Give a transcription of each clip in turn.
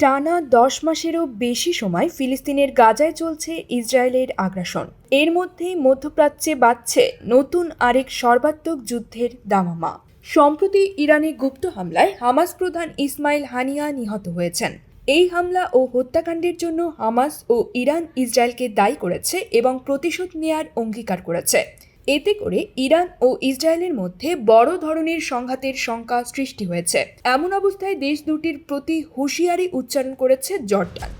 টানা দশ মাসেরও বেশি সময় ফিলিস্তিনের গাজায় চলছে ইসরায়েলের আগ্রাসন। এর মধ্যেই মধ্যপ্রাচ্যে বাড়ছে নতুন আরেক সর্বাত্মক যুদ্ধের দামামা। সম্প্রতি ইরানি গুপ্ত হামলায় হামাস প্রধান ইসমাইল হানিয়া নিহত হয়েছেন। এই হামলা ও হত্যাকাণ্ডের জন্য হামাস ও ইরান ইসরায়েলকে দায়ী করেছে এবং প্রতিশোধ নেয়ার অঙ্গীকার করেছে। এতে করে ইরান ও ইসরায়েলের মধ্যে বড় ধরনের সংঘাতের শঙ্কা সৃষ্টি হয়েছে। এমন অবস্থায় দেশ দুটির প্রতি হুঁশিয়ারি উচ্চারণ করেছে জর্ডান।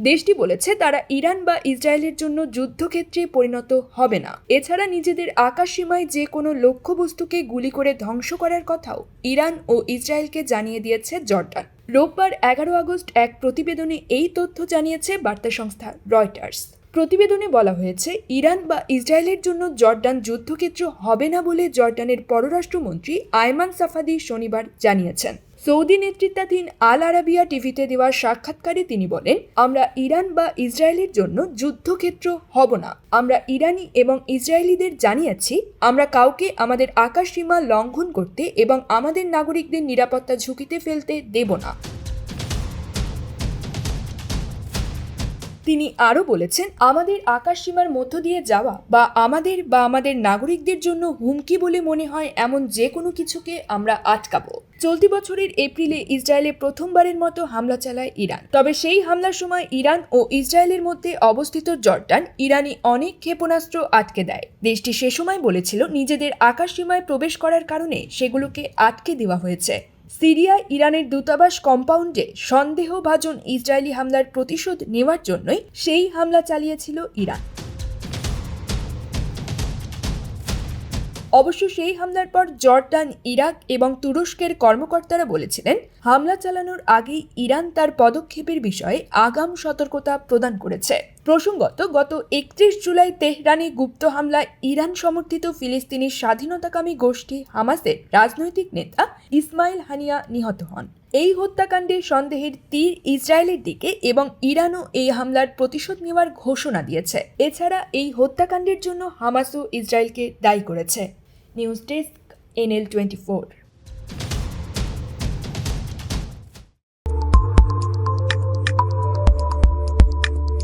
দেশটি বলেছে, তারা ইরান বা ইসরায়েলের জন্য যুদ্ধক্ষেত্রে পরিণত হবে না। এছাড়া নিজেদের আকাশ সীমায় যে কোনো লক্ষ্যবস্তুকে গুলি করে ধ্বংস করার কথাও ইরান ও ইসরায়েলকে জানিয়ে দিয়েছে জর্ডান। রোববার এগারো আগস্ট এক প্রতিবেদনে এই তথ্য জানিয়েছে বার্তা সংস্থা রয়টার্স। প্রতিবেদনে বলা হয়েছে, ইরান বা ইসরায়েলের জন্য জর্ডান যুদ্ধক্ষেত্র হবে না বলে জর্ডানের পররাষ্ট্রমন্ত্রী আয়মান সাফাদি শনিবার জানিয়েছেন। সৌদি নেতৃত্বাধীন আল আরাবিয়া টিভিতে দেওয়া সাক্ষাৎকারে তিনি বলেন, আমরা ইরান বা ইসরায়েলের জন্য যুদ্ধক্ষেত্র হব না। আমরা ইরানি এবং ইসরায়েলিদের জানিয়েছি, আমরা কাউকে আমাদের আকাশ সীমা লঙ্ঘন করতে এবং আমাদের নাগরিকদের নিরাপত্তা ঝুঁকিতে ফেলতে দেব না। তিনি আরও বলেছেন, আমাদের আকাশ সীমার মধ্য দিয়ে যাওয়া বা আমাদের বা আমাদের নাগরিকদের জন্য হুমকি বলে মনে হয় এমন যে কোনো কিছুকে আমরা আটকাবো। চলতি বছরের এপ্রিলে ইসরায়েলে প্রথমবারের মতো হামলা চালায় ইরান। তবে সেই হামলার সময় ইরান ও ইসরায়েলের মধ্যে অবস্থিত জর্ডান ইরানি অনেক ক্ষেপণাস্ত্র আটকে দেয়। দেশটি সে সময় বলেছিল, নিজেদের আকাশ সীমায় প্রবেশ করার কারণে সেগুলোকে আটকে দেওয়া হয়েছে। সিরিয়ায় ইরানের দূতাবাস কম্পাউন্ডে সন্দেহভাজন ইসরায়েলি হামলার প্রতিশোধ নেওয়ার জন্যই সেই হামলা চালিয়েছিল ইরান। অবশ্য সেই হামলার পর জর্ডান ইরাক এবং তুরস্কের কর্মকর্তারা বলেছিলেন, হামলা চালানোর আগেই ইরান তার পদক্ষেপের বিষয়ে আগাম সতর্কতা প্রদান করেছে। প্রসঙ্গত, গত একত্রিশ জুলাই তেহরানে গুপ্ত হামলায় ইরান সমর্থিত ফিলিস্তিনি স্বাধীনতাকামী গোষ্ঠী হামাসের রাজনৈতিক নেতা ইসমাইল হানিয়া নিহত হন। এই হত্যাকাণ্ডে সন্দেহের তীর ইসরায়েলের দিকে এবং ইরানও এই হামলার প্রতিশোধ নেওয়ার ঘোষণা দিয়েছে। এছাড়া এই হত্যাকাণ্ডের জন্য হামাসও ইসরায়েলকে দায়ী করেছে। News desk N L twenty four